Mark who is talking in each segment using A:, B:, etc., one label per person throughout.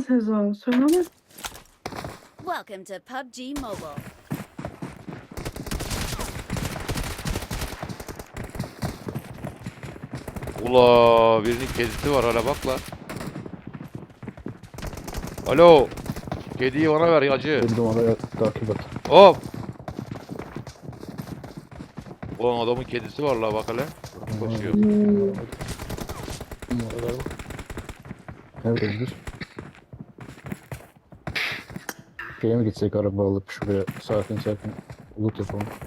A: Sezon. Söylemez.
B: Welcome to PUBG Mobile.
C: Ula birinin kedisi var hala bak la. Alo. Kediyi bana ver acı.
D: Bir numara takip et.
C: Hop. Ulan adamın kedisi var la bak hele. Koşuyor.
A: Hmm.
D: Numaralar bak. Neredeyiz biz? Şeye mi gitsek araba alıp şuraya sakin sakin loot yapalım.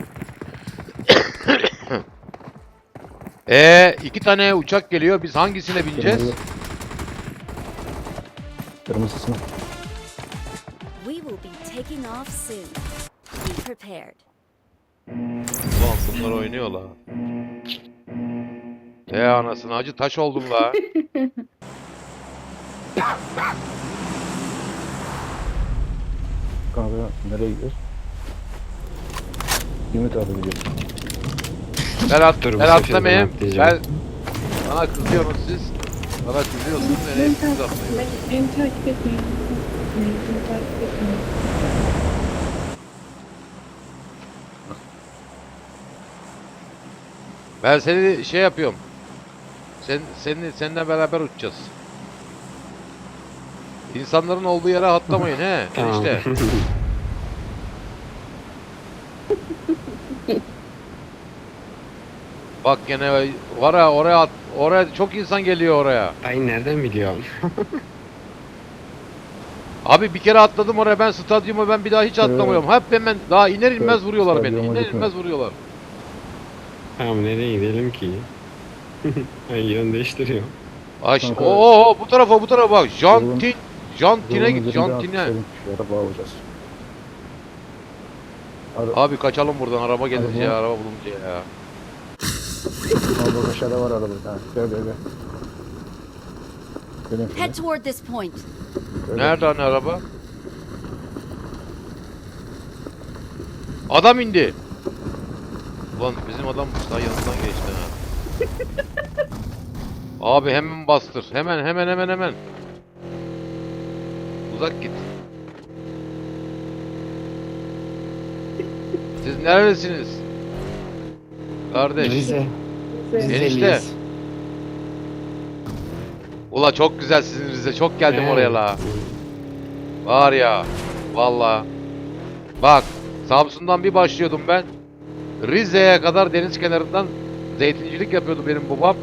C: Ee iki tane uçak geliyor. Biz hangisine bineceğiz?
D: Kırmızı. Kırmızısını.
B: We will be taking off soon. Be prepared.
C: Ulan bunlar oynuyor la. Te anasını acı taş oldum la.
D: Kanka nereye gidiyoruz? Ümit abi gidiyor.
C: Ben, at, ben atlamayayım.
E: ben.
C: Ben bana kızıyorsunuz siz. Bana kızıyorsunuz. Nereye
A: Beni
C: siz
A: takip,
C: atlayın.
A: beni, takip etmeyin. Beni, beni takip etmeyin.
C: Ben seni şey yapıyorum. Sen seni seninle beraber uçacağız. İnsanların olduğu yere atlamayın he. Enişte. Bak gene var ya oraya at, oraya çok insan geliyor oraya.
E: Ay nereden biliyorum?
C: Abi bir kere atladım oraya ben stadyuma ben bir daha hiç atlamıyorum. Hep hemen daha iner inmez
D: Evet,
C: vuruyorlar beni.
D: stadyuma
C: İner
D: gitme.
C: inmez vuruyorlar.
E: Tamam nereye gidelim ki? Ay yön değiştiriyor.
C: Ay
D: Kanka-
C: oo bu tarafa bu tarafa bak. Jantin Jantine
D: Yolun
C: git
D: üzerinde
C: Jantine.
D: Şu araba alacağız. Ara
C: Abi kaçalım buradan araba gelince
D: Araba.
C: ya araba bulunca ya.
D: Bak aşağıda var araba. Ha, gel gel gel. Gelin şöyle.
B: Head toward this point.
D: Öyle.
C: Nerede hani araba? Adam indi. Ulan bizim adam daha yanından geçti ha. Abi hemen bastır. Hemen hemen hemen hemen. Uzak git. Siz neredesiniz? Kardeş.
E: Rize.
A: Rize.
C: Enişte. Ula çok güzel sizin Rize. Çok geldim
E: He.
C: oraya la. Var ya. Valla. Bak. Samsun'dan bir başlıyordum ben. Rize'ye kadar deniz kenarından zeytincilik yapıyordu benim babam.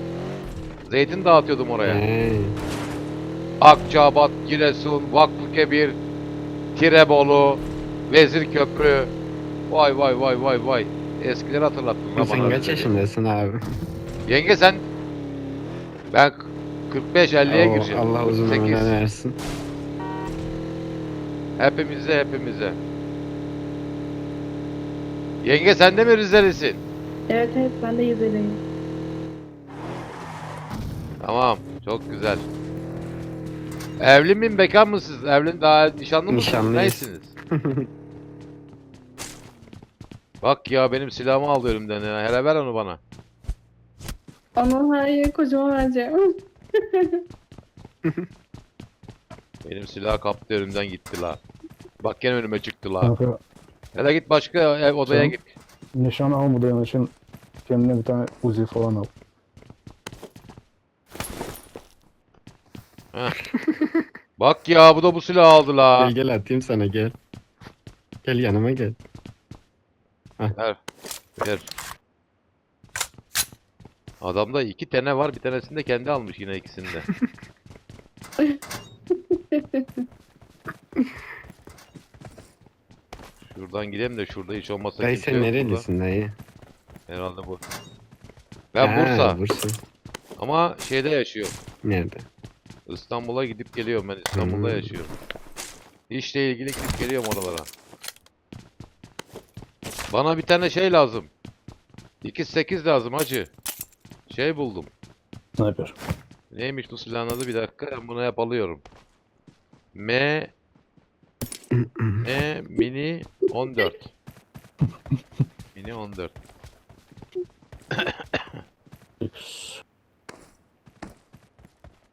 C: Zeytin dağıtıyordum oraya.
E: He.
C: Akçabat, Giresun, Vakfıkebir, Tirebolu, Vezirköprü. Vay vay vay vay vay. Eskileri hatırlattın lan
E: Sen
C: bana
E: kaç yaşındasın abi?
C: Yenge sen ben 45-50'ye
E: Oo,
C: gireceğim.
E: Allah uzun
C: 48.
E: ömür versin.
C: Hepimize hepimize. Yenge sen de mi Rizelisin?
A: Evet evet ben de Rize'deyim.
C: Tamam. Çok güzel. Evli miyim bekar mısınız? Evli daha nişanlı mısınız?
E: Nişanlıyız.
C: Neysiniz? Bak ya benim silahımı aldı elimden ya. Hele ver onu bana.
A: Ama hayır kocama vereceğim.
C: Benim silah kaptı elimden gitti la. Bak gene önüme çıktı la.
D: Kanka
C: Hele git başka ev odaya
D: Sen-
C: git.
D: nişan almadığın için kendine bir tane Uzi falan al.
C: Bak ya bu da bu silahı aldı la.
E: Gel gel atayım sana gel. Gel yanıma gel.
C: Ver. Ver. Adamda iki tane var. Bir tanesini de kendi almış yine ikisini de. Şuradan gidelim de şurada hiç olmazsa
E: Dayı
C: kimse
E: sen
C: yok burada.
E: nerelisin dayı?
C: Herhalde bu. Ben
E: Ha,
C: Bursa.
E: Bursa.
C: Ama şeyde yaşıyorum.
E: Nerede?
C: İstanbul'a gidip geliyorum ben İstanbul'da
E: Hmm.
C: yaşıyorum. İşle ilgili gidip geliyorum oralara. Bana bir tane şey lazım. 2.8 lazım hacı. Şey buldum.
D: Sniper.
C: Neymiş bu silahın adı bir dakika ben bunu hep alıyorum. M M mini 14. mini 14.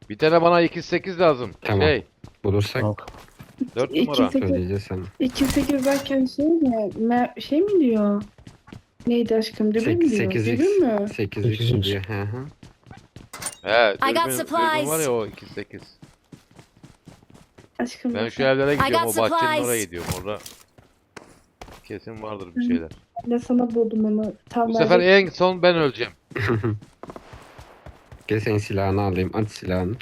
D: X.
C: Bir tane bana 2.8 lazım.
E: Tamam.
C: Şey
E: Bulursak
D: Tamam.
C: 4
A: İki
C: numara.
A: sekiz-
E: söyleyeceğiz sana.
A: 2-8 derken şey mi? Me- şey mi diyor? Neydi aşkım? Dübün mü diyor?
E: 8
A: Dübün mü?
E: 8
D: Sekiz
E: x
D: X.
E: diye. Hı hı.
C: He,
B: I got
C: dürbün, dürbün
B: supplies.
C: var ya o 2.8.
A: Aşkım
C: Ben şu evlere
B: got
C: gidiyorum, o bahçenin
B: supplies.
C: oraya gidiyorum. Orada kesin vardır bir şeyler.
A: ben de sana buldum onu. Tam
C: Bu sefer en son ben öleceğim.
E: Gel senin silahını alayım. At silahını.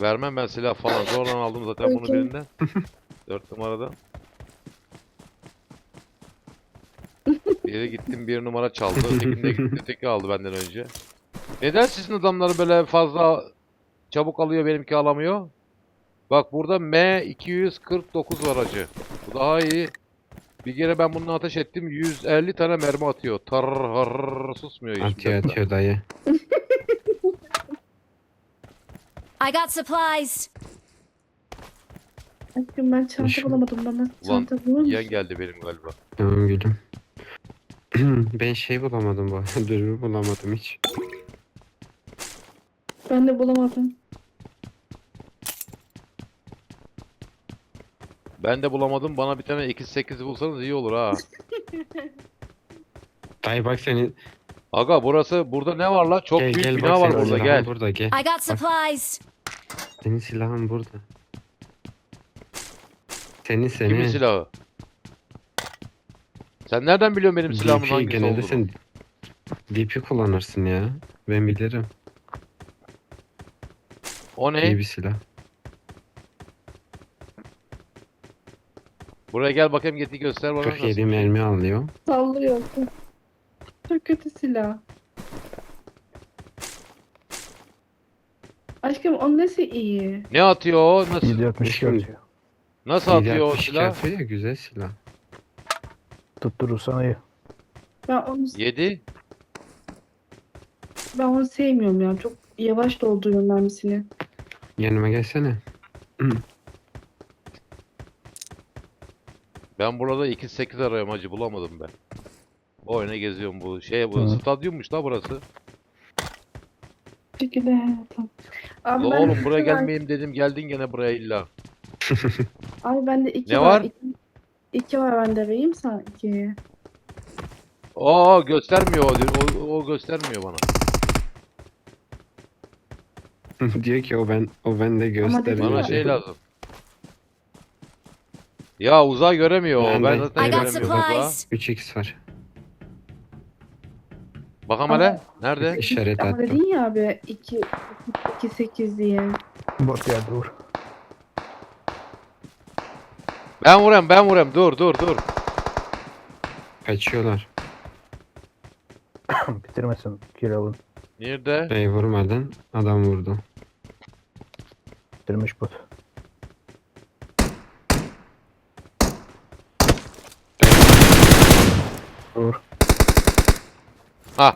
C: Vermem ben silah falan. Zorla aldım zaten bunu birinden. 4 numarada. Biri gittim bir numara çaldı. Ötekinde gitti. Öteki aldı benden önce. Neden sizin adamları böyle fazla çabuk alıyor benimki alamıyor? Bak burada M249 var acı. Bu daha iyi. Bir kere ben bununla ateş ettim. 150 tane mermi atıyor. Tar har susmuyor hiç.
E: Atıyor atıyor dayı.
B: I got supplies.
A: Aşkım ben çanta
E: Aşkım.
A: bulamadım bana.
C: Ulan
A: Çanta bulur musun?
C: Yeğen geldi benim galiba.
E: Tamam gülüm. ben şey bulamadım bu. Dürbün bulamadım hiç.
A: Ben de bulamadım.
C: Ben de bulamadım. Bana bir tane 2.8 bulsanız iyi olur ha.
E: Dayı bak senin.
C: Aga burası burada ne var la? Çok
E: gel
C: büyük
E: gel
C: bina
E: bak
C: var
E: senin
C: burada
E: silahın
C: gel.
E: burada gel.
B: I got supplies.
E: Senin silahın burada. Senin senin.
C: Kimin silahı? Sen nereden biliyorsun benim silahımın
E: DP
C: hangisi
E: genelde
C: olduğunu?
E: sen DP kullanırsın ya. Ben bilirim.
C: O
E: İyi
C: ne?
E: bir silah.
C: Buraya gel bakayım geti göster bana.
E: 47
C: nasıl.
E: mermi alıyor.
A: Sallıyor. Çok kötü silah. Aşkım o nesi iyi?
C: Ne atıyor o? Nasıl,
D: 762
E: Şimdi-
D: atıyor.
C: nasıl atıyor o
E: 762
C: silah?
E: atıyor ya güzel silah.
D: Tutturursan iyi.
A: Ben onu,
C: 7.
A: ben onu sevmiyorum ya. Çok yavaş dolduruyorum mermisini.
E: Yanıma gelsene.
C: Ben burada 2.8 arıyorum hacı bulamadım ben. Oyuna geziyorum bu. Şey bu
D: Hı.
C: stadyummuş la burası.
A: Şekilde hayatım. Abi
C: La
A: ben-
C: oğlum buraya
A: ben-
C: gelmeyeyim dedim geldin gene buraya illa.
A: Abi bende iki
C: Ne
A: var. İki, iki var bende vereyim sana iki.
C: Aa göstermiyor o, o, o göstermiyor bana.
E: Diyor ki o ben o bende
A: dedim
E: gösteriyor.
C: Bana şey lazım. Ya uzağı göremiyor o.
E: Ben
C: Ben
E: de-
C: zaten
B: I got
C: göremiyorum uzağı.
B: supplies.
E: 3x var.
C: Bakalım hele. Nerede?
E: İşaret
A: Ama
E: attım.
A: dedin ya abi iki, iki sekiz diye.
D: Bot geldi vur.
C: Ben vurayım ben vurayım. Dur dur dur.
E: Kaçıyorlar.
D: Bitirmesin kill alın.
C: Nerede?
E: Bey vurmadın. Adam vurdu.
D: Bitirmiş bot. Vur.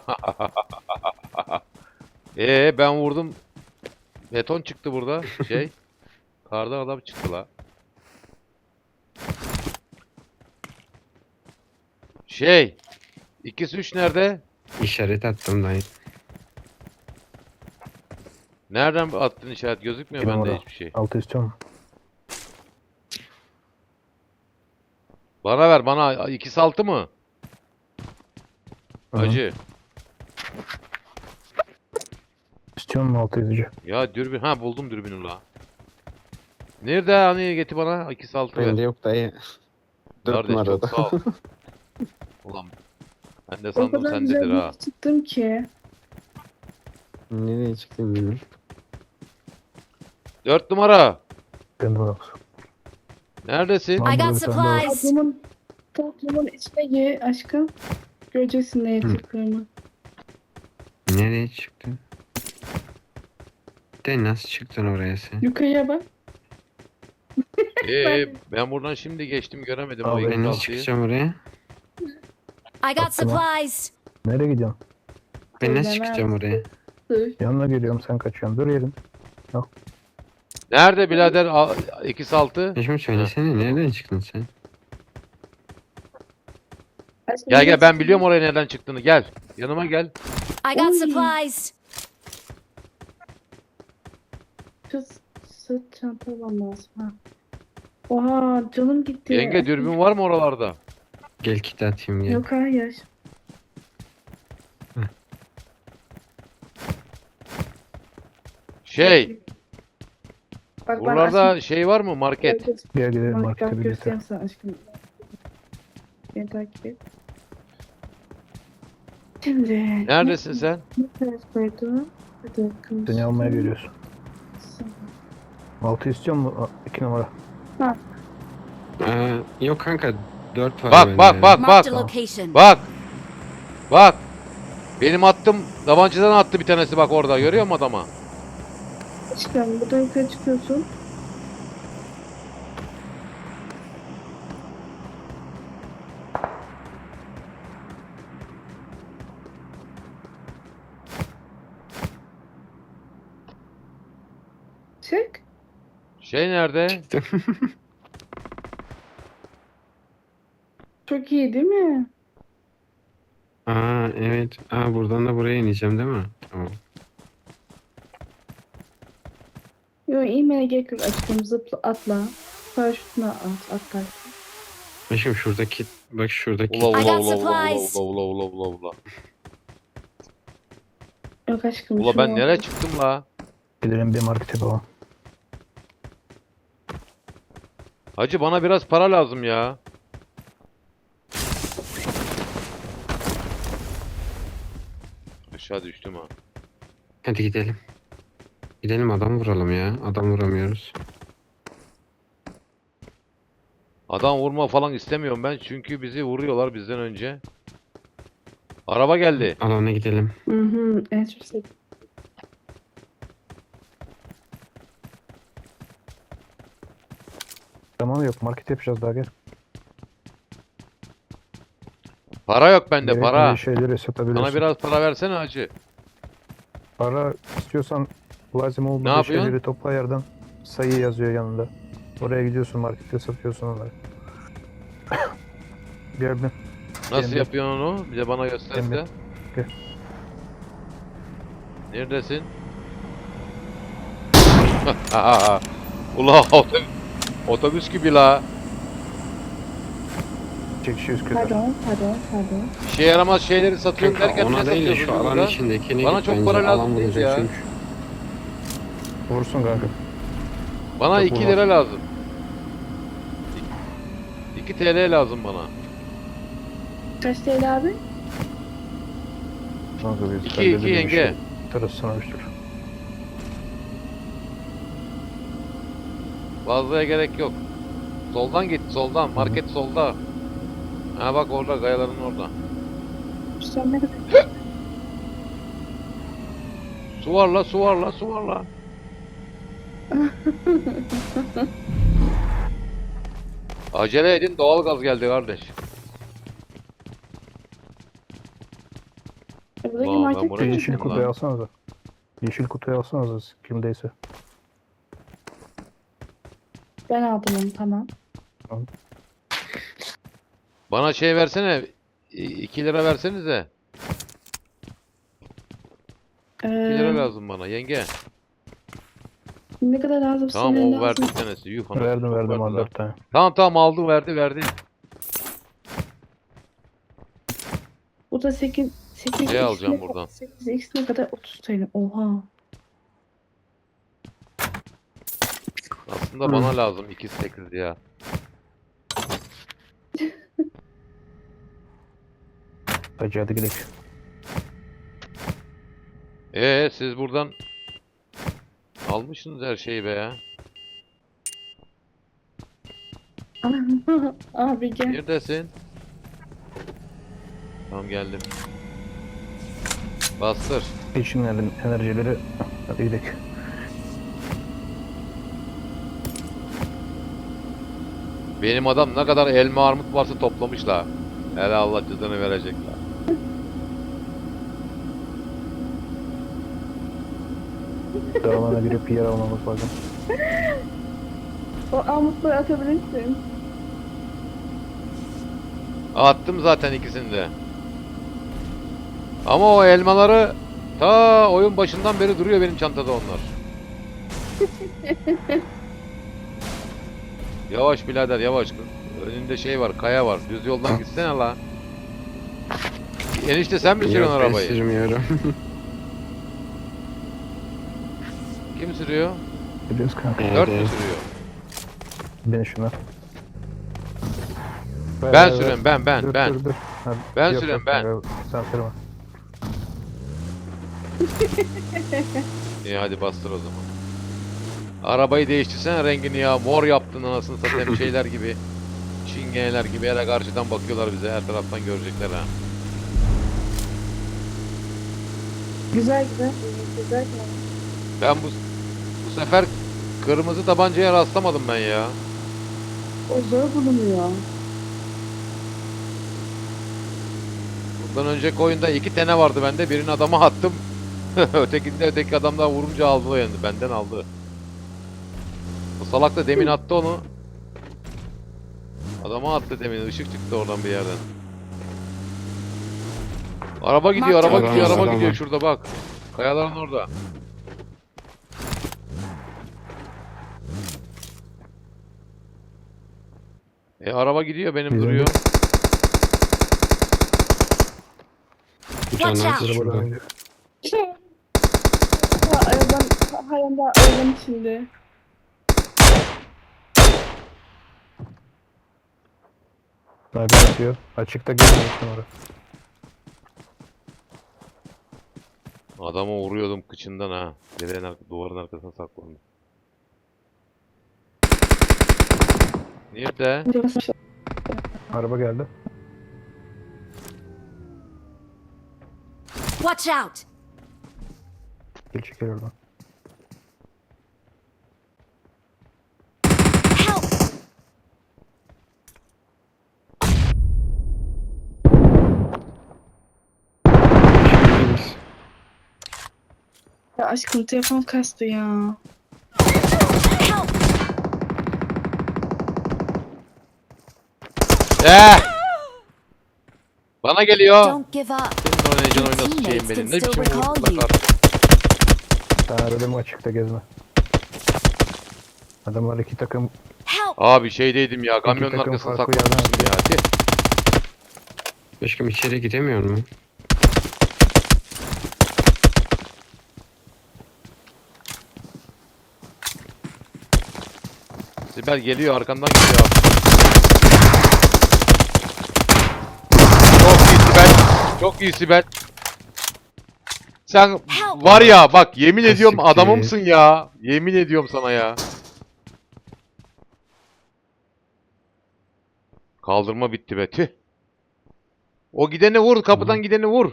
C: Ee ben vurdum. Beton çıktı burada. Şey. Kardan adam çıktı la. Şey. İkisi üç nerede?
E: İşaret attım dayı.
C: Nereden attın işaret? Gözükmüyor
D: Bir
C: bende
D: numara.
C: hiçbir şey.
D: Altı istiyorum.
C: Bana ver bana. İkisi altı mı?
D: Hı hı.
C: Acı.
D: İstiyorum mu altı yüzücü?
C: Ya dürbün. Ha buldum dürbünü la. Nerede hani getir bana? İkisi altı ver.
E: Bende yok dayı. Dört
C: Kardeş çok
E: numarada.
C: sağ ol. Ulan ben de
A: O
C: sandım
A: kadar
C: sendedir
A: güzel
C: ha.
A: bir çıktım ki.
E: Nereye çıktın bilmiyorum.
C: Dört numara.
D: Ben de bak.
C: Neredesin?
B: I
D: Tamam,
B: got supplies.
A: Toplumun, toplumun içine gir aşkım. Göreceksin neye
E: Hı.
A: tıkladığımı.
E: Nereye çıktın? De nasıl çıktın oraya sen?
A: Yukarıya bak.
C: Ee, ben buradan şimdi geçtim göremedim o
D: Abi,
E: Ben nasıl çıkacağım oraya?
B: I got supplies.
D: Nereye gidiyorsun?
E: Ben nasıl
A: Söylemez.
E: çıkacağım oraya?
A: Dur.
D: Yanına geliyorum sen kaçıyorsun. Dur yerin.
C: Nerede birader A- ikisi altı?
E: Ya şimdi söylesene nereden çıktın sen?
A: Aşkım,
C: Gel gel ben biliyorum oraya nereden çıktığını gel. Yanıma gel.
B: I got
A: Oy.
B: supplies.
A: s- sırt çanta almam lazım. Ha. Oha canım gitti.
C: Yenge dürbün var mı oralarda?
E: Gel kit atayım gel.
A: Yok hayır.
C: Şey,
A: Bak ben
C: buralarda şey var mı market?
A: aşkım-
D: Gel gidelim
A: Bak,
D: markete birlikte.
A: göstereyim sana aşkım. Beni takip et. Şimdi.
C: Neredesin sen?
A: Ne ters koydum? Bir dakika.
D: Seni almaya geliyoruz. Altı istiyor mu? Aa, İki numara.
E: Aa, yok kanka 4 var
C: Bak
E: bende
C: bak bak
B: Marked
C: bak.
B: location.
C: Bak. Bak. Benim attım tabancadan attı bir tanesi bak orada görüyor musun adama?
A: Aşkım buradan yukarı çıkıyorsun.
C: Şey nerede?
A: Çok iyi değil mi?
E: Aa evet. Aa buradan da buraya ineceğim değil mi? Tamam.
A: Yo inmene gerek yok aşkım zıpla atla. Paraşütüne at atla.
E: Aşkım şuradaki bak şuradaki
C: Ula ula ula ula ula ula ula ula ula.
A: Yok aşkım.
C: Ula
A: şu
C: ben
A: an-
C: nereye çıktım la?
D: Gidelim bir market yapalım.
C: Hacı bana biraz para lazım ya. Aşağı düştüm ha.
E: Hadi gidelim. Gidelim adam vuralım ya. Adam vuramıyoruz.
C: Adam vurma falan istemiyorum ben çünkü bizi vuruyorlar bizden önce. Araba geldi.
E: Alana gidelim.
A: Hı hı. Çok sevdiğim.
D: Tamam yok market yapacağız daha gel.
C: Para yok bende
D: Gerekli
C: para.
D: şeyleri satabiliyorsun.
C: Bana biraz para versene hacı.
D: Para istiyorsan lazım olduğu
C: Ne yapıyorsun?
D: şeyleri topla yerden sayı yazıyor yanında. Oraya gidiyorsun markette satıyorsun onları. Gördün.
C: Nasıl
D: Emre.
C: yapıyorsun onu? Bir de bana.
D: Emre. Gel.
C: Neredesin? Ula otobüs, gibi la.
D: Çekişiyoruz kötü.
A: Pardon pardon pardon.
C: İşe yaramaz şeyleri satıyorum
E: Kanka
C: derken ne
E: ona değil de
C: satıyorsun
E: şu alan içindekini
C: Bana
E: git
C: çok
E: bence.
C: para lazım
E: Alan
C: değil ya.
E: çünkü.
D: Vursun kanka.
C: Bana
D: Çok
C: 2
D: mu
C: lira lazım. 2 TL lazım bana.
A: Kaç TL abi?
D: Kanka biz
C: İki, iki yenge.
D: işi. Tarafı sana bir sürü.
C: Fazlaya gerek yok. Soldan git, soldan. Market solda. Ha bak orada, gayaların orada. Su var la, su var la, su var la. Acele edin, doğalgaz geldi kardeş.
A: Buradaki
C: Ulan ben
A: market
C: buraya
D: yeşil kutuyu alsanıza. Yeşil kutuyu alsanıza kimdeyse.
A: Ben aldım onu tamam.
C: Bana şey versene. 2 lira versenize. 2
A: Ee,
C: lira lazım bana yenge.
A: ne kadar lazım
C: Tamam
A: sana
C: o
A: lazım?
C: verdi bir tanesi. Yuh anasını
D: Verdim verdim
C: verdi lan.
D: 14 tane.
C: Tamam tamam aldı verdi verdi.
A: Bu da 8 8
C: Şey alacağım buradan.
A: 8 x ne kadar 30 TL. Oha.
C: Aslında bana lazım 2.8 ya.
D: Hacı hadi gidelim.
C: Ee siz buradan almışsınız her şeyi be ya.
A: abi gel.
C: Neredesin? Tamam geldim. Bastır.
D: İçin enerjileri hadi gidelim.
C: Benim adam ne kadar elma armut varsa toplamışlar. Hele Allah cezanı verecekler.
D: Dağılana girip yer almamız lazım.
A: O amutları atabilirsin.
C: Attım zaten ikisini de. Ama o elmaları ta oyun başından beri duruyor benim çantada onlar. Yavaş birader yavaş. Önünde şey var kaya var. Düz yoldan gitsene la. Enişte sen mi sürüyorsun
E: Yok ben
C: arabayı?
E: sürmüyorum.
C: Kim sürüyor?
D: Biliyoruz kanka.
C: Dört mü sürüyor?
D: Bin şuna.
C: Ben sürüyorum ben ben ben.
D: dur, dur. Ha,
C: Ben
D: yok,
C: sürüyorum,
D: yok
C: ben.
D: kanka, Sen sürme.
C: İyi hadi bastır o zaman. Arabayı değiştirsene rengini ya. Mor yaptın anasını satayım şeyler gibi. Çingeneler gibi hele karşıdan bakıyorlar bize her taraftan görecekler ha.
A: Güzel güzel. Güzel.
C: Ben bu bu sefer kırmızı tabancaya rastlamadım ben ya.
A: O zor bulunuyor.
C: Bundan önceki oyunda iki tane vardı bende. Birini adama attım. Ötekinde öteki adam daha vurunca aldı yani. Benden aldı. Salak da demin attı onu. Adama attı demin. Işık çıktı oradan bir yerden. Araba gidiyor, araba
E: Adam
C: gidiyor, araba
E: adam
C: gidiyor şurada bak. Kayaların orada. E araba gidiyor benim
D: Bizim
C: duruyor.
B: Watch
E: Caner
B: out.
D: Arabadan
E: şurada.
D: önce.
A: Ha, araban, hayanda arabanın içinde.
D: Sniper atıyor. Açıkta gelmiyorsun oraya.
C: Adamı vuruyordum kıçından ha. Direğin arka, duvarın arkasına saklandı. Nerede?
D: Araba geldi.
B: Watch out!
D: Gel çekil oradan.
A: Ya aşkım telefon kastı ya.
C: Eh! Bana geliyor.
B: Don't give up.
C: Senin oynayacağın
B: Teammates
C: sıçayım benim. Ne biçim bak
D: Sen arada mı açıkta gezme. Adamlar iki takım
B: Help!
C: Abi şeydeydim ya. Kamyonun
D: takım
C: arkasına
D: yerden
C: saklanmıştım ya.
E: Başkanım içeri gidemiyor mu?
C: Sibel geliyor arkandan geliyor. Çok iyi Sibel. Çok iyi Sibel. Sen var ya bak yemin ediyorum
E: Siktir.
C: adamımsın ya. Yemin ediyorum sana ya. Kaldırma bitti be tüh. O gideni vur kapıdan gideni vur.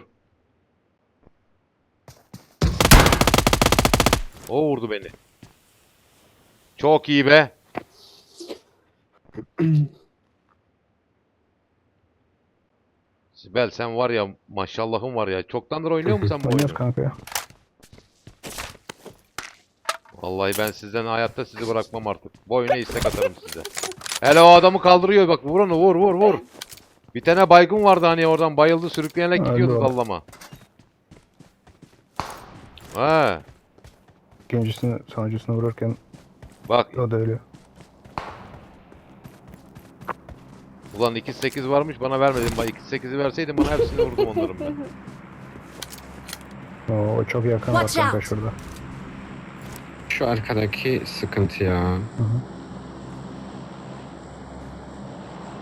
C: O vurdu beni. Çok iyi be. Sibel sen var ya maşallahın var ya. Çoktandır oynuyor musun sen bu
D: oynuyoruz
C: oyunu?
D: kanka ya.
C: Vallahi ben sizden hayatta sizi bırakmam artık. Bu oyuna istek atarım size. Hele o adamı kaldırıyor bak vur onu vur vur vur. Bir tane baygın vardı hani oradan bayıldı sürüklenerek gidiyordu
D: o.
C: dallama. Ha,
D: İkincisini sonuncusunu vururken
C: bak
D: o da ölüyor.
C: Ulan 2.8 varmış bana vermedin. Bak 2.8'i verseydin bana hepsini vurdum onların ben.
D: Oo, o çok yakın var
B: Watch
D: kanka
B: out.
D: şurada.
E: Şu arkadaki sıkıntı ya.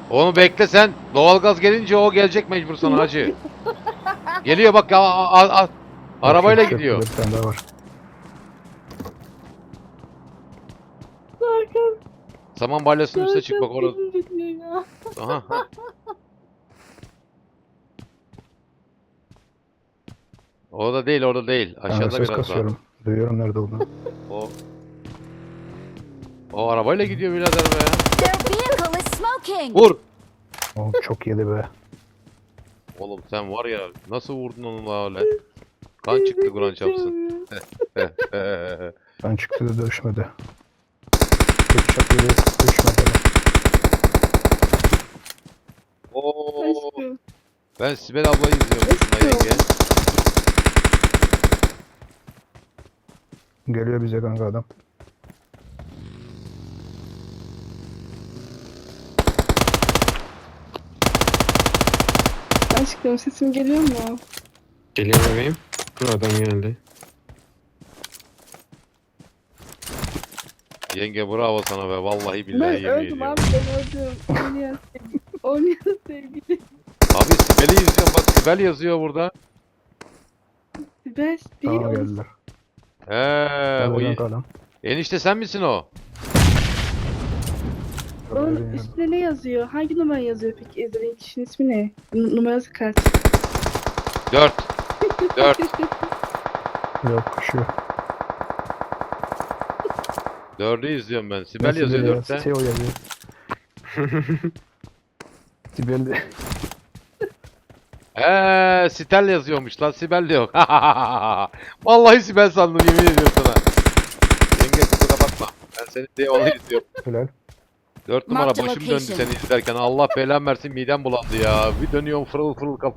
C: Onu bekle sen. Doğalgaz gelince o gelecek mecbur sana hacı. Geliyor bak ya a- a- a- arabayla gidiyor.
D: Bir tane daha var.
C: Saman balyasının üstüne çık bak orada. Aha. ha. Orada değil, orada değil.
D: Ben
C: Aşağıda
D: ses
C: biraz daha.
D: kasıyorum. Duyuyorum nerede olduğunu.
C: O O arabayla gidiyor birader be.
B: Their vehicle is smoking!
C: Vur.
D: O çok yedi be.
C: Oğlum sen var ya nasıl vurdun onu la öyle? Kan çıktı Kur'an çarpsın.
D: Ben çıktı da düşmedi. Headshot yedi. Uçmadı.
C: Oo.
A: Aşkım.
C: Ben Sibel ablayı izliyorum. Aşkım. Yenge.
D: Geliyor bize kanka adam.
A: Aşkım sesim geliyor mu?
E: Geliyor bebeğim. Dur adam geldi.
C: Yenge bravo sana be. Vallahi billahi
A: Ben
C: yemin
A: öldüm
C: ediyorum.
A: abi ben öldüm. Oynayan sevgili. Oynayan sevgili.
C: Abi Sibel'i izliyorum bak Sibel yazıyor burada.
A: Sibel bir
D: Tamam
A: o-
D: geldiler.
C: He, o ye-
D: kalın.
C: enişte sen misin o?
A: Onun üstüne ne yazıyor? Hangi numara yazıyor peki Ezre'nin kişinin ismi ne? N- numarası kaç?
C: 4. 4.
D: Yok şu.
C: 4'ü izliyorum ben. Sibel
D: Ne
C: yazıyor
D: ya?
C: 4'te.
D: Siteo yazıyor. Sibel de.
C: He, Sitel yazıyormuş lan. Sibel de yok. Vallahi Sibel sandım yemin ediyorum sana. Yenge kusura bakma. Ben seni diye onu izliyorum.
D: Helal.
C: 4 numara
B: Marked
C: başım döndü
B: location.
C: seni izlerken. Allah belamı versin midem bulandı ya. Bir dönüyorum fırıl fırıl kap.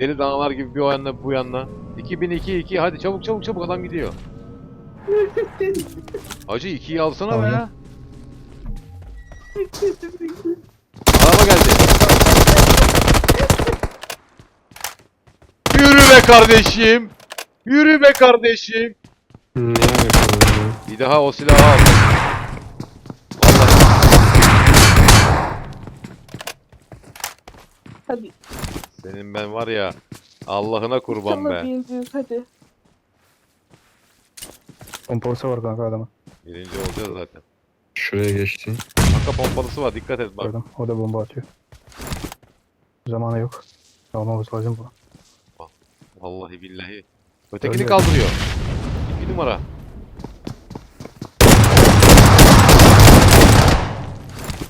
C: Deli danalar gibi bir o yanına bu yanına. 2002 2 hadi çabuk çabuk çabuk adam gidiyor. Hacı 2'yi alsana be.
D: Tamam.
C: Araba geldi. Yürü be kardeşim. Yürü be kardeşim.
E: Ne yapalım
C: Bir daha o silahı al. Vallahi
A: Hadi
C: senin ben var ya Allah'ına kurban be.
A: benziyoruz hadi.
D: Pompalısı var kanka adamın.
C: Birinci olacağız zaten.
E: Şuraya geçti.
C: Kanka pompalısı var dikkat et bak.
D: Gördüm. O da bomba atıyor. Zamanı yok. Almamız lazım bu.
C: Vallahi billahi. Ötekini
D: Öyle.
C: kaldırıyor. İki numara.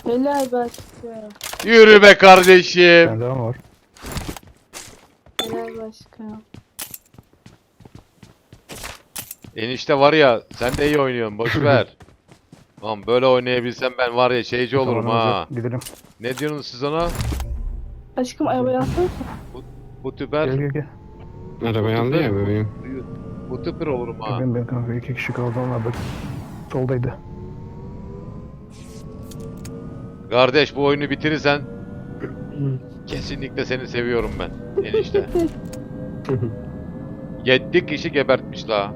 A: Helal be aşkım.
C: Yürü be kardeşim.
D: Bende ama var.
A: Helal be aşkım.
C: Enişte var ya sen de iyi oynuyorsun boş ver. Lan böyle oynayabilsem ben var ya şeyci olurum ha.
D: yok. Gidelim.
C: Ne diyorsunuz siz ona?
A: Aşkım arabayı alsana.
C: Bu tüper.
D: Gel gel gel.
E: Arabayı aldı ya bebeğim.
C: Bu tüper olurum ha.
D: Ben ben kanka iki kişi kaldı onlar da soldaydı.
C: Kardeş bu oyunu bitirirsen kesinlikle seni seviyorum ben enişte. Yedi kişi gebertmiş la.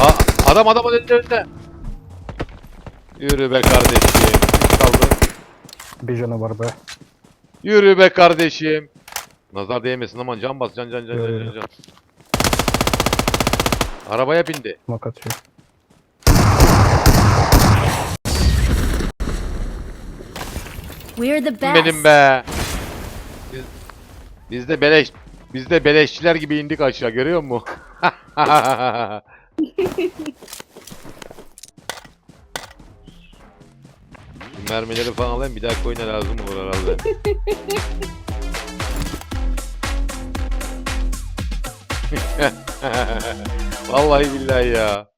C: Aa, adam adam önünde önünde. Yürü be kardeşim. Kaldı.
D: Bir canı var be.
C: Yürü be kardeşim. Nazar değmesin aman can bas can can can can can. can. Arabaya bindi.
D: Mak atıyor.
B: We're the best.
C: Benim be. Biz, biz de beleş biz de beleşçiler gibi indik aşağı görüyor musun? Mermileri falan alayım bir dahaki oyuna lazım olur herhalde. Vallahi billahi ya.